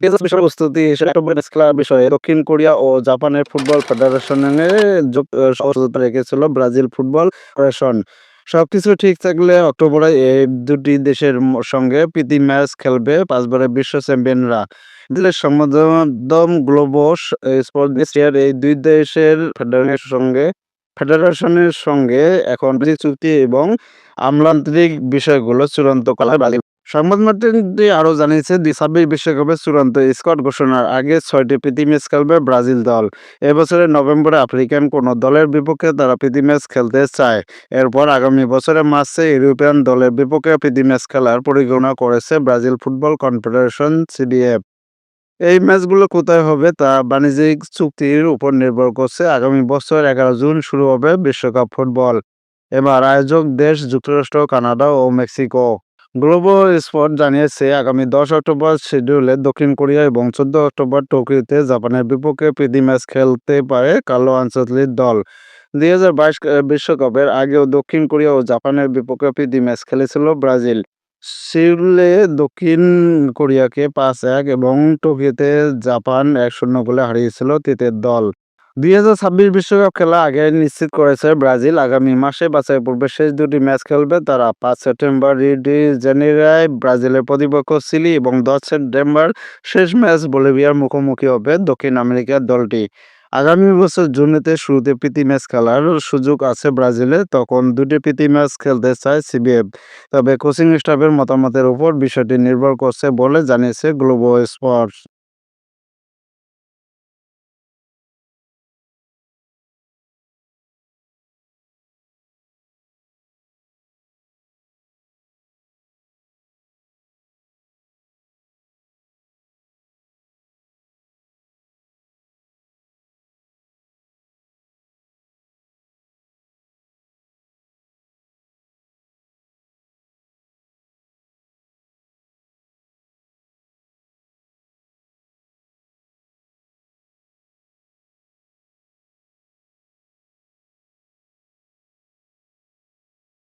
পেজাস বিষয় প্রস্তুতি খেলার বিষয়ে দক্ষিণ কোরিয়া ও জাপানের ফুটবল ফেডারেশনের সহযোগিতা রেখেছিল ব্রাজিল ফুটবল ফেডারেশন। সবকিছু ঠিক থাকলে অক্টোবরে এই দুটি দেশের সঙ্গে প্রীতি ম্যাচ খেলবে পাঁচবারের বিশ্ব চ্যাম্পিয়নরা। দিলের সংবাদমাধ্যম গ্লোবস স্পোর্ট এই দুই দেশের ফেডারেশনের সঙ্গে ফেডারেশনের সঙ্গে এখন চুক্তি এবং আমলাতান্ত্রিক বিষয়গুলো চূড়ান্ত করা ব্রাজিল। সংবাদ মাধ্যমটি আরও জানিয়েছে ২০২৬ বিশ্বকাপের চূড়ান্ত স্কোয়াড ঘোষণার আগে ছয়টি প্রীতি ম্যাচ খেলবে ব্রাজিল দল। এবছরের নভেম্বরে আফ্রিকান কোনো দলের বিপক্ষে তারা প্রীতি ম্যাচ খেলতে চায়। এরপর আগামী বছরের মার্চে ইউরোপিয়ান দলের বিপক্ষে প্রীতি ম্যাচ খেলার পরিকল্পনা করেছে ব্রাজিল ফুটবল কনফেডারেশন সিবিএফ। এই ম্যাচগুলো কোথায় হবে তা বাণিজ্যিক চুক্তির উপর নির্ভর করছে। আগামী বছর ১১ জুন শুরু হবে বিশ্বকাপ ফুটবল। এবার আয়োজক দেশ যুক্তরাষ্ট্র, কানাডা ও মেক্সিকো। গ্লোবো স্পোর্ট জানিয়েছে, আগামী ১০ অক্টোবর শিডিউলে দক্ষিণ কোরিয়া এবং ১৪ অক্টোবর টোকিওতে জাপানের বিপক্ষে প্রীতি ম্যাচ খেলতে পারে কালো আঞ্চলিক দল। ২০২২ আ বিশ্বকাপের আগেও দক্ষিণ কোরিয়া ও জাপানের বিপক্ষে প্রীতি ম্যাচ খেলেছিল ব্রাজিল। সিউলে দক্ষিণ কোরিয়াকে ৫-১ এবং টোকিওতে জাপান ১-০ গোলে হারিয়েছিল তিতের দল। ২০২৬ বিশ্বকাপ খেলা আগে নিশ্চিত করেছে ব্রাজিল। আগামী মাসে বাছাই পূর্বে শেষ দুটি ম্যাচ খেলবে তারা। পাঁচ সেপ্টেম্বর রিও ডি জেনিরোয় ব্রাজিলের প্রতিপক্ষ চিলি এবং ১০ সেপ্টেম্বর শেষ ম্যাচ বলিভিয়ার মুখোমুখি হবে দক্ষিণ আমেরিকার দলটি। আগামী বছর জুনেতে শুরুতে প্রীতি ম্যাচ খেলার সুযোগ আছে ব্রাজিলে, তখন দুটি প্রীতি ম্যাচ খেলতে চায় সিবিএফ। তবে কোচিং স্টাফের মতামতের উপর বিষয়টি নির্ভর করছে বলে জানিয়েছে গ্লোবো স্পোর্টস।